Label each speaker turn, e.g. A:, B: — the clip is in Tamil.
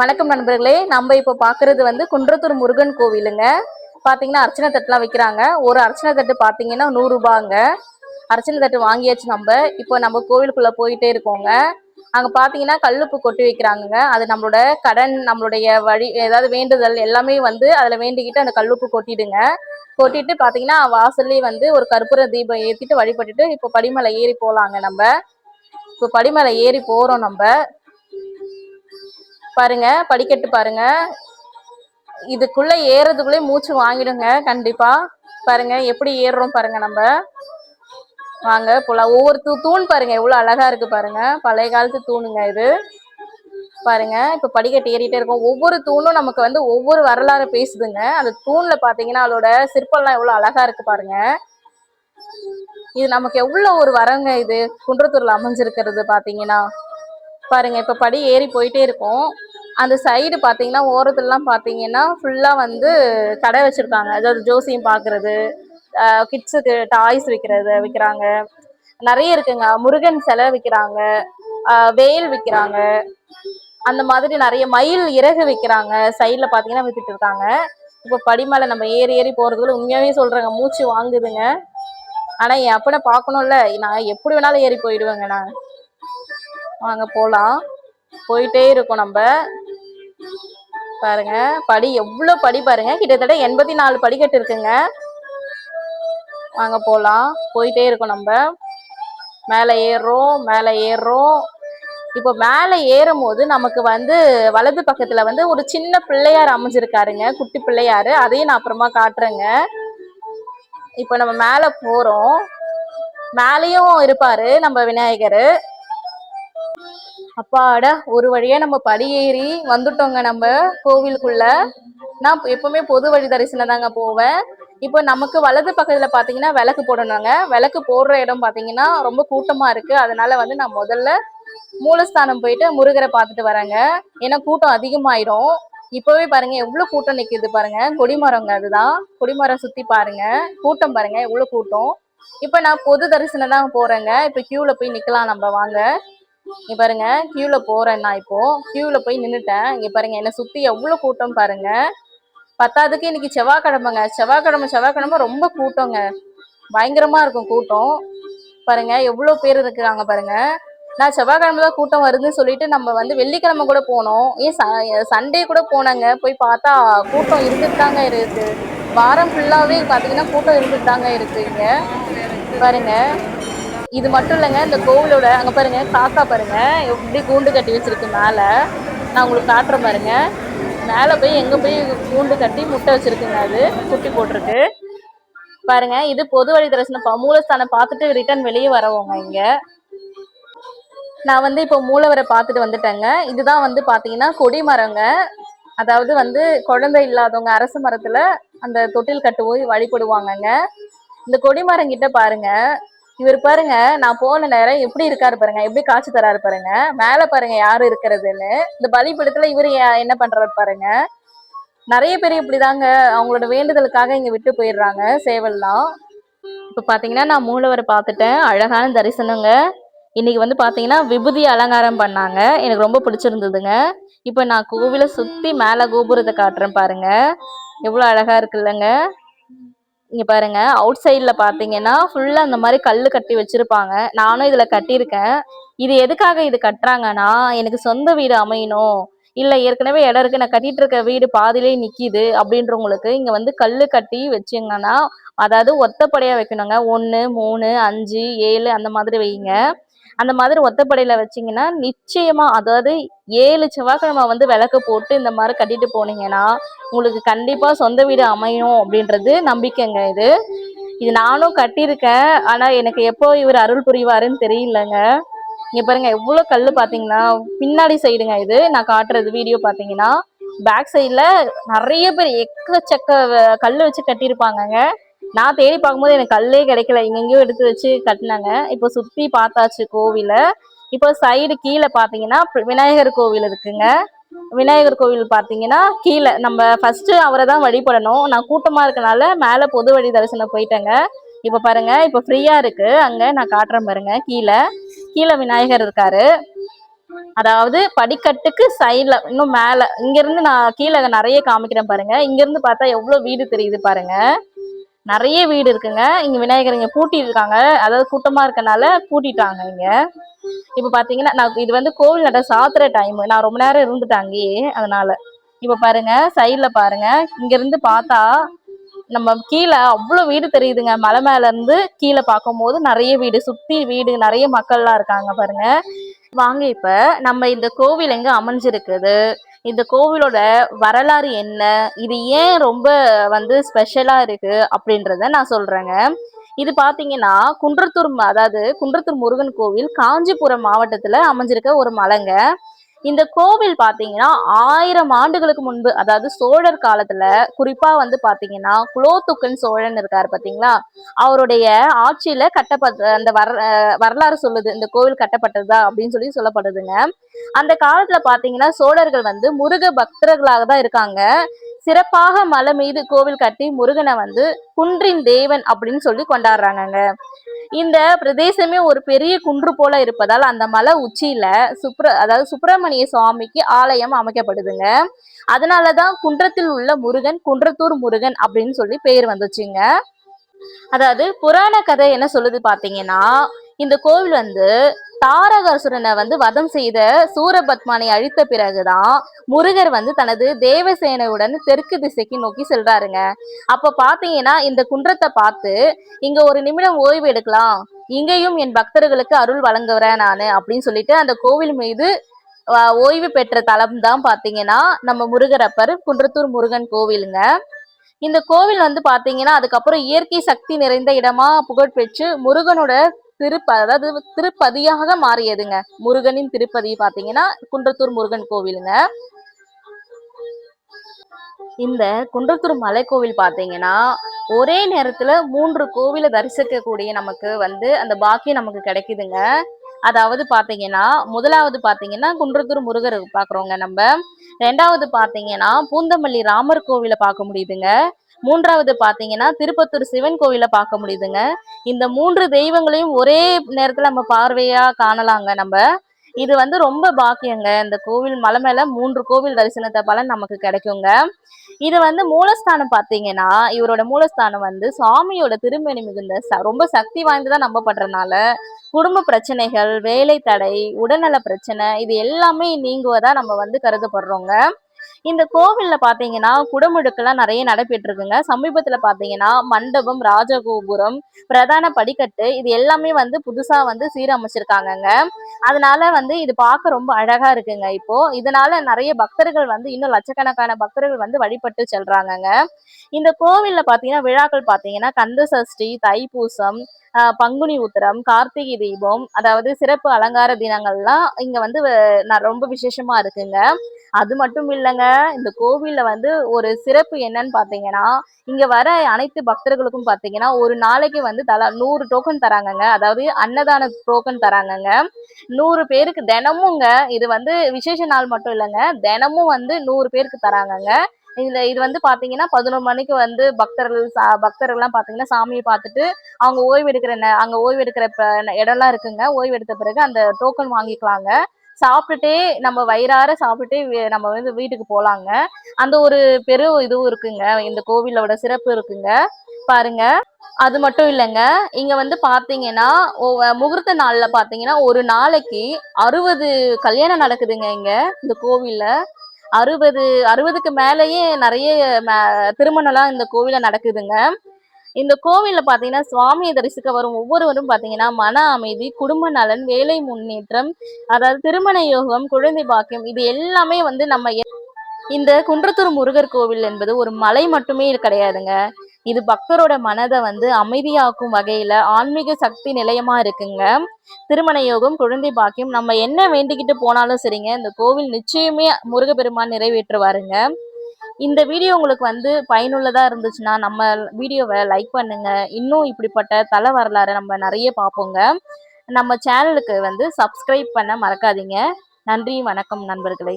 A: வணக்கம் நண்பர்களே. நம்ம இப்போ பார்க்கறது வந்து குன்றத்தூர் முருகன் கோவிலுங்க. பார்த்தீங்கன்னா அர்ச்சனை தட்டுலாம் வைக்கிறாங்க. ஒரு அர்ச்சனை தட்டு பார்த்தீங்கன்னா நூறுரூபாங்க அர்ச்சனை தட்டு வாங்கியாச்சு நம்ம. இப்போ நம்ம கோவிலுக்குள்ள போயிட்டே இருக்கோங்க. அங்கே பார்த்தீங்கன்னா கல்லுப்பு கொட்டி வைக்கிறாங்கங்க. அது நம்மளோட கடன் நம்மளுடைய வழி ஏதாவது வேண்டுதல் எல்லாமே வந்து அதில் வேண்டிக்கிட்டு அந்த கல்லுப்பு கொட்டிடுங்க. கொட்டிட்டு பார்த்தீங்கன்னா வாசல்லே வந்து ஒரு கற்பூர தீபம் ஏற்றிட்டு வழிபட்டுட்டு இப்போ படிமலை ஏறி போகலாங்க நம்ம. இப்போ படிமலை ஏறி போகிறோம் நம்ம. பாருங்க படிக்கட்டு பாருங்க. இதுக்குள்ள ஏறதுக்குள்ளே மூச்சு வாங்கிடுங்க கண்டிப்பா. பாருங்க எப்படி ஏறுறோம் பாருங்க நம்ம. வாங்க போலாம். ஒவ்வொரு தூ தூண் பாருங்க எவ்வளவு அழகா இருக்கு பாருங்க. பழைய காலத்து தூணுங்க இது. பாருங்க இப்ப படிக்கட்டு ஏறிட்டே இருக்கோம். ஒவ்வொரு தூணும் நமக்கு வந்து ஒவ்வொரு வரலாறு பேசுதுங்க. அந்த தூண்ல பாத்தீங்கன்னா அதோட சிற்பம்லாம் எவ்வளவு அழகா இருக்கு பாருங்க. இது நமக்கு எவ்வளவு ஒரு வரங்க இது. குன்றத்தூர்ல அமைஞ்சிருக்கிறது பாத்தீங்கன்னா. பாருங்க இப்ப படி ஏறி போயிட்டே இருக்கோம். அந்த சைடு பார்த்தீங்கன்னா ஓரத்துலலாம் பார்த்தீங்கன்னா ஃபுல்லாக வந்து கடை வச்சுருக்காங்க. அதாவது ஜோசியம் பார்க்குறது கிட்ஸுக்கு டாய்ஸ் விற்கிறது விற்கிறாங்க நிறைய இருக்குங்க. முருகன் சிலை விற்கிறாங்க வேல் விற்கிறாங்க அந்த மாதிரி நிறைய மயில் இறகு விற்கிறாங்க சைடில் பார்த்தீங்கன்னா விற்றுட்டு இருக்காங்க. இப்போ படிமலை நம்ம ஏறி ஏறி போகிறதுக்குள்ள உண்மையாகவே சொல்கிறாங்க மூச்சு வாங்குதுங்க. ஆனால் என் அப்பனை பார்க்கணும்ல நான் எப்படி வேணாலும் ஏறி போயிடுவேங்க நான். வாங்க போகலாம் போயிட்டே இருக்கோம் நம்ம. பாருங்க படி எவ்வளவு படி பாருங்க. கிட்டத்தட்ட எண்பத்தி நாலு படிக்கட்டு இருக்குங்க. வாங்க போலாம். போயிட்டே இருக்கோம் நம்ம. மேலே ஏறுறோம் மேலே ஏறுறோம். இப்போ மேலே ஏறும் போது நமக்கு வந்து வலது பக்கத்துல வந்து ஒரு சின்ன பிள்ளையார் அமைஞ்சிருக்காருங்க. குட்டி பிள்ளையாரு. அதையும் நான் அப்புறமா காட்டுறேங்க. இப்போ நம்ம மேலே போறோம். மேலேயும் இருப்பாரு நம்ம விநாயகர். அப்பாடா ஒரு வழியா நம்ம படியேறி வந்துட்டோங்க நம்ம கோவிலுக்குள்ள. நான் எப்பவுமே பொது வழி தரிசனம் தாங்க போவேன். இப்போ நமக்கு வலது பக்கத்துல பாத்தீங்கன்னா விளக்கு போடணுங்க. விளக்கு போடுற இடம் பாத்தீங்கன்னா ரொம்ப கூட்டமா இருக்கு. அதனால வந்து நான் முதல்ல மூலஸ்தானம் போயிட்டு முருகரை பார்த்துட்டு வரேங்க. ஏன்னா கூட்டம் அதிகமாயிரும். இப்பவே பாருங்க எவ்வளவு கூட்டம் நிக்குது பாருங்க. கொடிமரங்க அதுதான். கொடிமரம் சுத்தி பாருங்க. கூட்டம் பாருங்க எவ்வளவு கூட்டம். இப்ப நான் பொது தரிசனம் தான் போறேங்க. இப்ப கியூல போய் நிக்கலாம் நம்ம வாங்க. இங்க பாருங்க கியூல போறேன் நான் இப்போ. கியூல போய் நின்னுட்டேன். இங்க பாருங்க என்ன சுத்தி எவ்வளவு கூட்டம் பாருங்க. பத்தாவதுக்கு இன்னைக்கு செவ்வாய்க்கிழமைங்க. செவ்வாய்க்கிழமை செவ்வாய்க்கிழமை ரொம்ப கூட்டங்க. பயங்கரமா இருக்கும் கூட்டம். பாருங்க எவ்வளவு பேர் இருக்கிறாங்க பாருங்க. நான் செவ்வாய்க்கிழமை தான் கூட்டம் வருதுன்னு சொல்லிட்டு நம்ம வந்து வெள்ளிக்கிழமை கூட போனோம். ஏன் சண்டே கூட போனாங்க. போய் பார்த்தா கூட்டம் இருந்துட்டு தாங்க இருக்கு. வாரம் ஃபுல்லாவே பாத்தீங்கன்னா கூட்டம் இருந்துட்டு தாங்க இருக்கு இங்க. பாருங்க. இது மட்டும் இல்லைங்க இந்த கோவிலோட அங்கே பாருங்க காக்கா பாருங்க எப்படி கூண்டு கட்டி வச்சிருக்கு மேலே. நான் உங்களுக்கு காட்டுறேன் பாருங்க. மேலே போய் எங்கே போய் கூண்டு கட்டி முட்டை வச்சிருக்குங்க அது குட்டி போட்டிருக்கு. பாருங்க இது பொது வழி தரிசனம். மூலஸ்தானம் பார்த்துட்டு ரிட்டர்ன் வெளியே வரவோங்க இங்க. நான் வந்து இப்போ மூலவரை பார்த்துட்டு வந்துட்டேங்க. இதுதான் வந்து பார்த்தீங்கன்னா கொடி மரங்க. அதாவது வந்து குழந்தை இல்லாதவங்க அரசு மரத்துல அந்த தொட்டில் கட்டு போய் வழிபடுவாங்கங்க. இந்த கொடிமரம் கிட்ட பாருங்க இவர் பாருங்க நான் போன நேரம் எப்படி இருக்காரு பாருங்க எப்படி காட்சி தராரு பாருங்க. மேல பாருங்க யாரு இருக்கிறதுன்னு. இந்த பலிபடத்துல இவர் என்ன பண்றாரு பாருங்க. நிறைய பேர் இப்படிதாங்க அவங்களோட வேண்டுதலுக்காக இங்க விட்டு போயிடுறாங்க சேவல்லாம். இப்ப பாத்தீங்கன்னா நான் மூலவரை பார்த்துட்டேன் அழகான தரிசனங்க. இன்னைக்கு வந்து பாத்தீங்கன்னா விபூதி அலங்காரம் பண்ணாங்க. எனக்கு ரொம்ப பிடிச்சிருந்ததுங்க. இப்ப நான் கோவிலை சுத்தி மேல கோபுரத்தை காட்டுறேன் பாருங்க. எவ்வளவு அழகா இருக்குல்லங்க. இங்க பாருங்க அவுட் சைட்ல பாத்தீங்கன்னா ஃபுல்லா அந்த மாதிரி கல்லு கட்டி வச்சிருப்பாங்க. நானும் இதுல கட்டியிருக்கேன். இது எதுக்காக இது கட்டுறாங்கன்னா எனக்கு சொந்த வீடு அமையணும். இல்ல ஏற்கனவே இடம் இருக்கு. நான் கட்டிட்டு இருக்க வீடு பாதிலே நிக்கிது அப்படின்றவங்களுக்கு இங்க வந்து கல்லு கட்டி வச்சிங்கன்னா அதாவது ஒத்தப்படையா வைக்கணுங்க. ஒன்னு மூணு அஞ்சு ஏழு அந்த மாதிரி வைங்க. அந்த மாதிரி ஒத்தப்படையில வச்சீங்கன்னா நிச்சயமா அதாவது ஏழு செவ்வாய்க்கிழமை வந்து விளக்கு போட்டு இந்த மாதிரி கட்டிட்டு போனீங்கன்னா உங்களுக்கு கண்டிப்பா சொந்த வீடு அமையும் அப்படின்றது நம்பிக்கைங்க இது. இது நானும் கட்டியிருக்கேன். ஆனா எனக்கு எப்போ இவர் அருள் புரிவாருன்னு தெரியலங்க. இங்க பாருங்க எவ்வளவு கல் பாத்தீங்கன்னா பின்னாடி சைடுங்க இது. நான் காட்டுறது வீடியோ பாத்தீங்கன்னா பேக் சைடில் நிறைய பேர் எக்கச்சக்க கல் வச்சு கட்டியிருப்பாங்கங்க. நான் தேடி பார்க்கும்போது எனக்கு கல்லே கிடைக்கல. எங்கெங்கயோ எடுத்து வச்சு கட்டினாங்க. இப்போ சுத்தி பார்த்தாச்சு கோவில. இப்போ சைடு கீழே பார்த்தீங்கன்னா விநாயகர் கோவில் இருக்குங்க. விநாயகர் கோவில் பார்த்தீங்கன்னா கீழே. நம்ம ஃபர்ஸ்ட் அவரை தான் வழிபடணும். நான் கூட்டமாக இருக்கனால மேலே பொது வழி தரிசனம் போயிட்டேங்க. இப்போ பாருங்க இப்போ ஃப்ரீயாக இருக்கு. அங்கே நான் காட்டுறேன் பாருங்க கீழே. கீழே விநாயகர் இருக்காரு. அதாவது படிக்கட்டுக்கு சைடில் இன்னும் மேலே. இங்கேருந்து நான் கீழே நிறைய காமிக்கிறேன் பாருங்க. இங்கேருந்து பார்த்தா எவ்வளோ வீடு தெரியுது பாருங்க. நிறைய வீடு இருக்குங்க. இங்க விநாயகர் இங்க பூட்டி இருக்காங்க அதாவது கூட்டமா இருக்கனால பூட்டிட்டாங்க இங்க. இப்ப பாத்தீங்கன்னா நான் இது வந்து கோவில் நட சாத்துற டைம் நான் ரொம்ப நேரம் இருந்துட்டேன் அதனால இப்ப பாருங்க சைட்ல பாருங்க. இங்க இருந்து பார்த்தா நம்ம கீழே அவ்வளவு வீடு தெரியுதுங்க. மலை மேல இருந்து கீழே பார்க்கும்போது நிறைய வீடு சுத்தி வீடு நிறைய மக்கள்லாம் இருக்காங்க பாருங்க. வாங்க இப்ப நம்ம இந்த கோவில் எங்க அமைஞ்சிருக்குது? இந்த கோவிலோட வரலாறு என்ன? இது ஏன் ரொம்ப வந்து ஸ்பெஷலா இருக்கு அப்படின்றத நான் சொல்றேங்க. இது பாத்தீங்கன்னா குன்றத்தூர் அதாவது குன்றத்தூர் முருகன் கோவில் காஞ்சிபுரம் மாவட்டத்துல அமைஞ்சிருக்க ஒரு மலைங்க. இந்த கோவில் பாத்தீங்கன்னா ஆயிரம் ஆண்டுகளுக்கு முன்பு அதாவது சோழர் காலத்துல குறிப்பா வந்து பாத்தீங்கன்னா குலோத்துக்கன் சோழன் இருக்காரு பாத்தீங்களா? அவருடைய ஆட்சியில கட்டப்பட்ட அந்த வர வரலாறு சொல்லுது இந்த கோவில் கட்டப்பட்டதா அப்படின்னு சொல்லி சொல்லப்படுதுங்க. அந்த காலத்துல பாத்தீங்கன்னா சோழர்கள் வந்து முருக பக்தர்களாக தான் இருக்காங்க. சிறப்பாக மலை மீது கோவில் கட்டி முருகனை வந்து குன்றின் தேவன் அப்படின்னு சொல்லி கொண்டாடுறாங்கங்க. இந்த பிரதேசமே ஒரு பெரிய குன்று போல இருப்பதால் அந்த மலை உச்சியில சுப்ர அதாவது சுப்பிரமணிய சுவாமிக்கு ஆலயம் அமைக்கப்படுதுங்க. அதனாலதான் குன்றத்தில் உள்ள முருகன் குன்றத்தூர் முருகன் அப்படின்னு சொல்லி பெயர் வந்துச்சுங்க. அதாவது புராண கதை என்ன சொல்லுது பாத்தீங்கன்னா இந்த கோவில் வந்து தாரகாசுரனை வந்து வதம் செய்த சூரபத்மானை அழித்த பிறகுதான் முருகர் வந்து தனது தேவசேனையுடன் தெற்கு திசைக்கு நோக்கி செல்றாருங்க. அப்ப பாத்தீங்கன்னா இந்த குன்றத்தை பார்த்து இங்க ஒரு நிமிடம் ஓய்வு எடுக்கலாம். இங்கேயும் என் பக்தர்களுக்கு அருள் வழங்குறேன் நானு அப்படின்னு சொல்லிட்டு அந்த கோவில் மீது ஓய்வு பெற்ற தலம் தான் பாத்தீங்கன்னா நம்ம முருகரப்பர் குன்றத்தூர் முருகன் கோவிலுங்க. இந்த கோவில் வந்து பாத்தீங்கன்னா அதுக்கப்புறம் இயற்கை சக்தி நிறைந்த இடமா புகழ் பெற்று முருகனோட திருப்ப அதாவது திருப்பதியாக மாறியதுங்க. முருகனின் திருப்பதி பாத்தீங்கன்னா குன்றத்தூர் முருகன் கோவிலுங்க. இந்த குன்றத்தூர் மலை கோவில் பாத்தீங்கன்னா ஒரே நேரத்துல மூன்று கோவிலை தரிசிக்கக்கூடிய நமக்கு வந்து அந்த பாக்கியம் நமக்கு கிடைக்குதுங்க. அதாவது பாத்தீங்கன்னா முதலாவது பாத்தீங்கன்னா குன்றத்தூர் முருகர் பாக்குறோங்க நம்ம. ரெண்டாவது பாத்தீங்கன்னா பூந்தமல்லி ராமர் கோவிலை பார்க்க முடியுதுங்க. மூன்றாவது பாத்தீங்கன்னா திருப்பத்தூர் சிவன் கோவிலை பார்க்க முடியுதுங்க. இந்த மூன்று தெய்வங்களையும் ஒரே நேரத்துல நம்ம பார்வையா காணலாங்க நம்ம. இது வந்து ரொம்ப பாக்கியங்க. இந்த கோவில் மலை மேல மூன்று கோவில் தரிசனத்தை பலன் நமக்கு கிடைக்குங்க. இது வந்து மூலஸ்தானம் பாத்தீங்கன்னா இவரோட மூலஸ்தானம் வந்து சுவாமியோட திருமணி மிகுந்த ச- ரொம்ப சக்தி வாய்ந்ததா நம்பப்படுறதுனால குடும்ப பிரச்சனைகள் வேலை தடை உடல்நல பிரச்சனை இது எல்லாமே நீங்குவதா நம்ம வந்து கருதப்படுறோங்க. இந்த கோவில்ல பாத்தீங்கன்னா குடமுழுக்கெல்லாம் நிறைய நடைபெற்று இருக்குங்க சமீபத்துல பாத்தீங்கன்னா மண்டபம் ராஜகோபுரம் பிரதான படிக்கட்டு இது எல்லாமே வந்து புதுசா வந்து சீரமைச்சிருக்காங்கங்க. அதனால வந்து இது பார்க்க ரொம்ப அழகா இருக்குங்க இப்போ. இதனால நிறைய பக்தர்கள் வந்து இன்னும் லட்சக்கணக்கான பக்தர்கள் வந்து வழிபட்டு செல்றாங்கங்க. இந்த கோவில்ல பாத்தீங்கன்னா விழாக்கள் பாத்தீங்கன்னா கந்த சஷ்டி தைப்பூசம் பங்குனி உத்திரம் கார்த்திகை தீபம் அதாவது சிறப்பு அலங்கார தினங்கள்லாம் இங்க வந்து வ- ந- ரொம்ப விசேஷமா இருக்குங்க. அது மட்டும் இல்லைங்க இந்த கோவில்ல வந்து ஒரு சிறப்பு என்னன்னு பாத்தீங்கன்னா இங்க வர அனைத்து பக்தர்களுக்கும் பாத்தீங்கன்னா ஒரு நாளைக்கு வந்து தலா நூறு டோக்கன் தராங்கங்க. அதாவது அன்னதான டோக்கன் தராங்கங்க. நூறு பேருக்கு தினமுங்க இது வந்து விசேஷ நாள் மட்டும் இல்லைங்க. தினமும் வந்து நூறு பேருக்கு தராங்கங்க. இந்த இது வந்து பாத்தீங்கன்னா பதினோரு மணிக்கு வந்து பக்தர்கள் சா- பக்தர்கள்லாம் பாத்தீங்கன்னா சாமியை பார்த்துட்டு அவங்க ஓய்வு எடுக்கிற அங்க ஓய்வு எடுக்கிற ப- இடம்லாம் இருக்குங்க. ஓய்வு எடுத்த பிறகு அந்த டோக்கன் வாங்கிக்கலாங்க. சாப்பிட்டுட்டே நம்ம வயிறார சாப்பிட்டுட்டே நம்ம வந்து வீட்டுக்கு போலாங்க. அந்த ஒரு பெரு இதுவும் இருக்குங்க. இந்த கோவிலோட சிறப்பு இருக்குங்க. பாருங்க. அது மட்டும் இல்லைங்க. இங்க வந்து பாத்தீங்கன்னா முகூர்த்த நாள்ல பாத்தீங்கன்னா ஒரு நாளைக்கு அறுபது கல்யாணம் நடக்குதுங்க இங்க இந்த கோவில்ல. அறுபது அறுபதுக்கு மேலேயே நிறைய திருமணம்லாம் இந்த கோவில நடக்குதுங்க. இந்த கோவில்ல பாத்தீங்கன்னா சுவாமியை தரிசிக்க வரும் ஒவ்வொருவரும் பாத்தீங்கன்னா மன அமைதி குடும்ப நலன் வேலை முன்னேற்றம் அதாவது திருமண யோகம் குழந்தை பாக்கியம் இது எல்லாமே வந்து நம்ம எ- இந்த குன்றத்தூர் முருகர் கோவில் என்பது ஒரு மலை மட்டுமே கிடையாதுங்க. இது பக்தரோட மனதை வந்து அமைதியாக்கும் வகையில ஆன்மீக சக்தி நிலையமா இருக்குங்க. திருமண யோகம் குழந்தை பாக்கியம் நம்ம என்ன வேண்டிக்கிட்டு போனாலும் சரிங்க இந்த கோவில் நிச்சயமே முருகப்பெருமான் நிறைவேற்றுவாருங்க. இந்த வீடியோ உங்களுக்கு வந்து பயனுள்ளதா இருந்துச்சுன்னா நம்ம வீடியோவை லைக் பண்ணுங்க. இன்னும் இப்படிப்பட்ட தலை வரலாறு நம்ம நிறைய பார்ப்போங்க. நம்ம சேனலுக்கு வந்து சப்ஸ்கிரைப் பண்ண மறக்காதீங்க. நன்றி வணக்கம் நண்பர்களே.